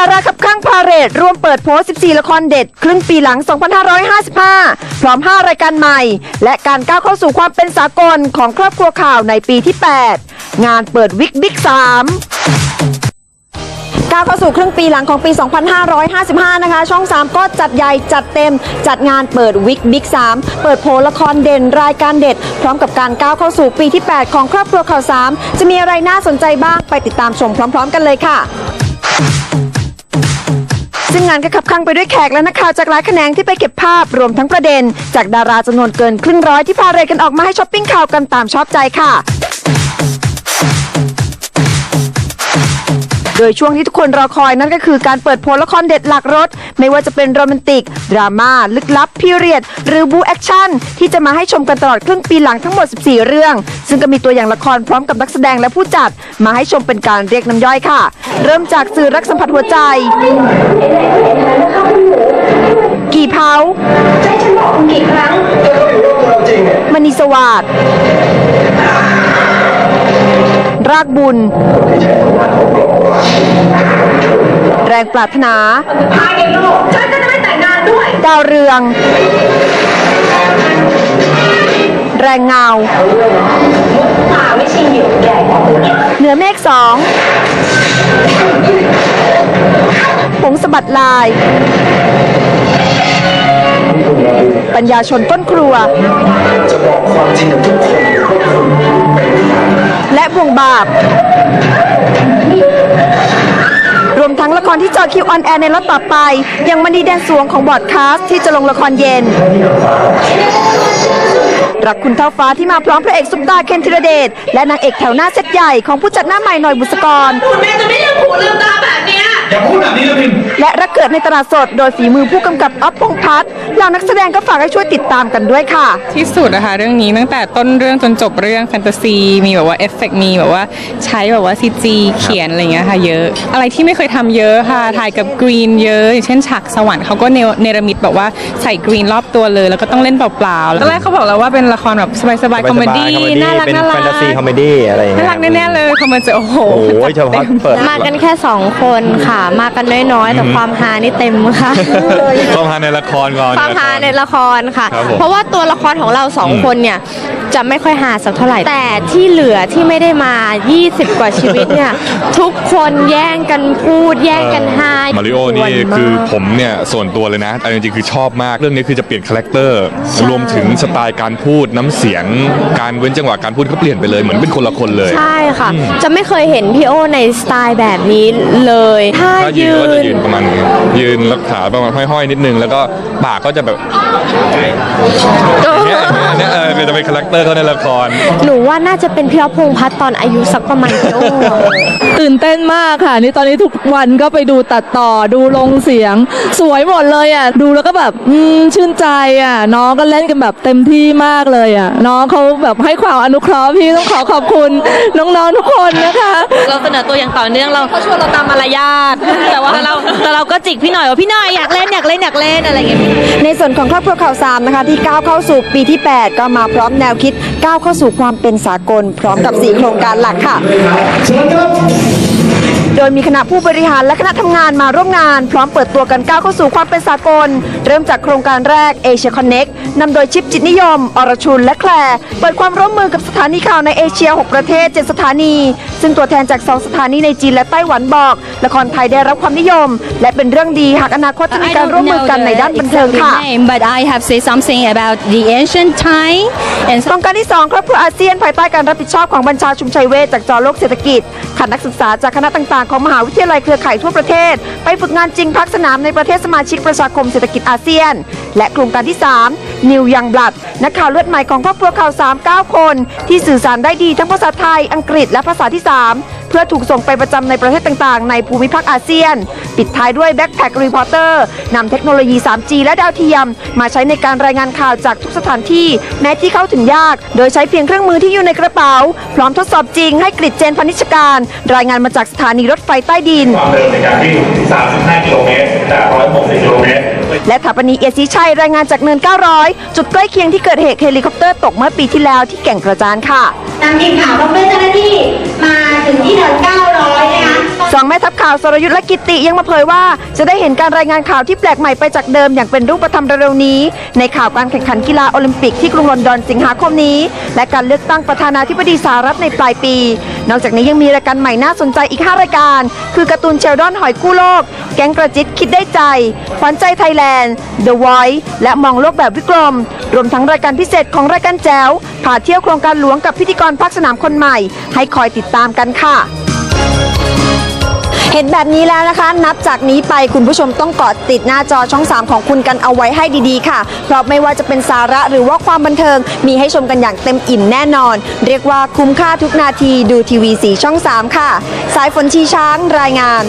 าราขับข้างพาเรดร่วมเปิดโพสต์14 ละครเด็ด ครึ่งปีหลัง 2555 พร้อม 5 รายการใหม่ และการก้าวเข้าสู่ความเป็นสากลของครอบครัวข่าวในปีที่ 8 งานเปิดวิกบิ๊ก 3ก้าวเข้าสู่ครึ่งปีหลังของปี 2555 นะคะ ช่อง 3 ก็จัดใหญ่จัดเต็มจัดงานเปิดวิกบิ๊ก 3 เปิดโพลละครเด่นรายการเด็ด พร้อมกับการก้าวเข้าสู่ปีที่ 8 ของครอบครัวข่าว 3 จะมีอะไรน่าสนใจบ้างไปติดตามชมพร้อม ๆ กันเลยค่ะ ซึ่งงานก็ขับข้างไปด้วยแขกและนักข่าวจากหลายแขนงที่ไปเก็บภาพรวมทั้งประเด็น จากดาราจำนวนเกินครึ่งร้อยที่พาเรทกันออกมาให้ช้อปปิ้งข่าวกันตามชอบใจค่ะ โดยช่วงที่ทุกคนรอคอยนั่นก็คือการเปิดโพลละครเด็ดหลักรถ ไม่ว่าจะเป็นโรแมนติก ดราม่า ลึกลับพีเรียด หรือบูแอคชั่น ที่จะมาให้ชมกันตลอดครึ่งปีหลังทั้งหมด 14 เรื่อง ซึ่งก็มีตัวอย่างละครพร้อมกับนักแสดงและผู้จัด มาให้ชมเป็นการเรียกน้ำย่อยค่ะ เริ่มจากสื่อรักสัมผัสหัวใจ กี่เผามณีสวัสด รากบุญ แรงปรารถนาฉันก็จะไม่แต่งงานด้วยดาวเรือง แรงเงาป่าไม่ใช่เหยี่ยวแก่เหนือเมฆสองผงสะบัดลาย ปัญญาชนต้นครัวจะบอกความจริงกับทุก และบ่วงบาป รวมทั้งละครที่จอคิวออนแอร์ในล็อตต่อไป ยังมณีแดนสวงของบอร์ดคาสที่จะลงละครเย็น รักคุณเท่าฟ้าที่มาพร้อมพระเอกซุปตาเคนธีรเดชและนางเอกแถวหน้าเซตใหญ่ของผู้จัดหน้าใหม่หน่อยบุษกร คุณแม่จะไม่ยังผูลืมตาแบบนี้ อย่าพูดแบบนี้นะพิมและรักเกิดในตลาดสดโดยฝีมือผู้กำกับอ๊อฟพงษ์พัฒน์เหล่านักแสดงก็ฝากให้ช่วยติดตามกันด้วยค่ะ ที่สุดนะคะเรื่องนี้ตั้งแต่ต้นเรื่องจนจบเรื่องแฟนตาซี มีแบบว่าเอฟเฟกมีแบบว่าใช้แบบว่าซีจีเขียนอะไรอย่างเงี้ยค่ะเยอะ อะไรที่ไม่เคยทำเยอะค่ะถ่ายกับกรีนเยอะอย่างเช่นฉากสวรรค์เขาก็เนเนรมิตแบบว่าใส่กรีนรอบตัวเลย แล้วก็ต้องเล่นเปล่าๆตอนแรกเขาบอกแล้วว่าเป็นละครแบบสบายๆคอมเมดี้น่ารักเป็นน่ารัแฟกนตาซีคอมเมดี้อะไรอย่างน่าเงี้ยรักแน่ๆเลยพอมาเจอโอ้โหโอ้ยเฉพาะเปิด มากันแค่สองคนค่ะมากันน้อยๆ แต่ความฮานี่เต็มค่ะต้องหาในละครก่อน ความฮาในละครค่ะ ครับผมเพราะว่าตัวละครของเราสองคนเนี่ยจะไม่ค่อยฮาสักเท่าไหร่ แต่ที่เหลือที่ไม่ได้มา 20 กว่าชีวิตเนี่ย ทุกคนแย่งกันพูด แย่งกันฮามาริโอนี่คือผมเนี่ยส่วนตัวเลยนะเอาจริงๆคือชอบมากเรื่องนี้คือจะเปลี่ยนคาแรคเตอร์รวมถึงสไตล์การพูดน้ำเสียง การเว้นจังหวะการพูดก็เปลี่ยนไปเลยเหมือนเป็นคนละคนเลย ใช่ค่ะ จะไม่เคยเห็นพี่โอในสไตล์แบบนี้เลยถ้าถ้ายืยืนก็จะนยืนประมาณนี้ยืนแล้วขาประมาณห้อยๆนิดนึงแล้วก็ปากก็จะแบบอย่างเงี้ยอย่างเงี้ยเออจะเป็นคาแรคเตอร์เขาในละคร หนูว่าน่าจะเป็นพี่อ๊อฟพงษ์พัฒน์ตอนอายุสักประมาณพี่โออะตื่นเต้นมากค่ะ นี่ตอนนี้ทุกวันก็ไปดูตัดต่อดูลงเสียง สวยหมดเลยอะ ดูแล้วก็แบบอืมชื่นใจอะ น้องก็เล่นกันแบบเต็มที่มากเลยอะ น้องเขาแบบให้ความอนุเคราะห์พี่ต้องขอขอบคุณน้องๆทุกคนนะคะ เราเสนอตัวอย่างต่อเนื่องเราเขาชวนเราตามมารยาทแต่ว่าเราแต่เราก็จิกพี่หน่อยว่าพี่หน่อยอยากเล่นอยากเล่นอยากเล่นอะไรอย่างเงี้ยในส่วนของครอบครัวข่าวสามนะคะที่ก้าวเข้าสู่ปีที่ 8 ก็มาพร้อมแนวคิดก้าวเข้าสู่ความเป็นสากล พร้อมกับ 4 โครงการหลักค่ะ โดยมีคณะผู้บริหารและคณะทำงานมาร่วมงาน พร้อมเปิดตัวกันก้าวเข้าสู่ความเป็นสากล เริ่มจากโครงการแรก Asia Connect นำโดยชิปจิตนิยม อรชุน และแคลร์เปิดความร่วมมือกับสถานีข่าวในเอเชีย 6 ประเทศ 7 สถานี ซึ่งตัวแทนจาก 2 สถานีในจีนและไต้หวันบอก ละครไทยได้รับความนิยม และเป็นเรื่องดีหากอนาคตจะมีการร่วมมือกันในด้านบันเทิงค่ะ but I have say something about the ancient time and โครงการที่ 2 ครอบครัวอาเซียนภายใต้การรับผิดชอบของบัญชาชุมชัยเวชจากจอโลกเศรษฐกิจขันนักศึกษาจากคณะต่างๆ ของมหาวิทยาลัยเครือข่ายทั่วประเทศ ไปฝึกงานจริงพักสนามในประเทศสมาชิกประชาคมเศรษฐกิจอาเซียน และโครงการที่ 3 นิวยังบลัดนักข่าวเลือดใหม่ของครอบครัวข่าว 3 9 คน ที่สื่อสารได้ดีทั้งภาษาไทย อังกฤษและภาษาที่ 3 เพื่อถูกส่งไปประจำในประเทศต่างๆ ในภูมิภาคอาเซียน ปิดท้ายด้วยแบ็คแพครีพอร์เตอร์นำเทคโนโลยี 3G และดาวเทียม มาใช้ในการรายงานข่าวจากทุกสถานที่ แม้ที่เข้าถึงยาก โดยใช้เพียงเครื่องมือที่อยู่ในกระเป๋า พร้อมทดสอบจริงให้กริดเจนพนิชการ รายงานมาจากสถานีรถไฟใต้ดินความเร็วในการวิ่ง35 กิโลเมตรจาก160 กิโลเมตร และถาปนีเอียดศรีชัยรายงานจากเนิน 900 จุดใกล้เคียงที่เกิดเหตุเฮลิคอปเตอร์ตกเมื่อปีที่แล้วที่แก่งกระจานค่ะนำทีมข่าวพร้อมด้วยเจ้าหน้าที่มาถึงที่เดิน 900 นะคะสองแม่ทัพข่าวสรยุทธ์และกิตติยังมาเผยว่าจะได้เห็นการรายงานข่าวที่แปลกใหม่ไปจากเดิมอย่างเป็นรูปธรรมเร็วๆนี้ ในข่าวการแข่งขันกีฬาโอลิมปิกที่กรุงลอนดอนสิงหาคมนี้ และการเลือกตั้งประธานาธิบดีสหรัฐในปลายปี นอกจากนี้ยังมีรายการใหม่น่าสนใจอีก 5 รายการ คือการ์ตูนเชลดอนหอยกู้โลก แก๊งกระจิตคิดได้ใจขวัญใจไทยแลนด์ The Voice และมองโลกแบบวิกรมรวมทั้งรายการพิเศษของรายการแจ๋วพาเที่ยวโครงการหลวงกับพิธีกรภาคสนามคนใหม่ ให้คอยติดตามกันค่ะ เห็นแบบนี้แล้วนะคะ นับจากนี้ไปคุณผู้ชมต้องเกาะติดหน้าจอช่อง 3 ของคุณกันเอาไว้ให้ดีๆ ค่ะ เพราะไม่ว่าจะเป็นสาระหรือว่าความบันเทิง มีให้ชมกันอย่างเต็มอิ่มแน่นอน เรียกว่าคุ้มค่าทุกนาทีดูทีวีสีช่อง 3 ค่ะ สายฝนชีช้างรายงาน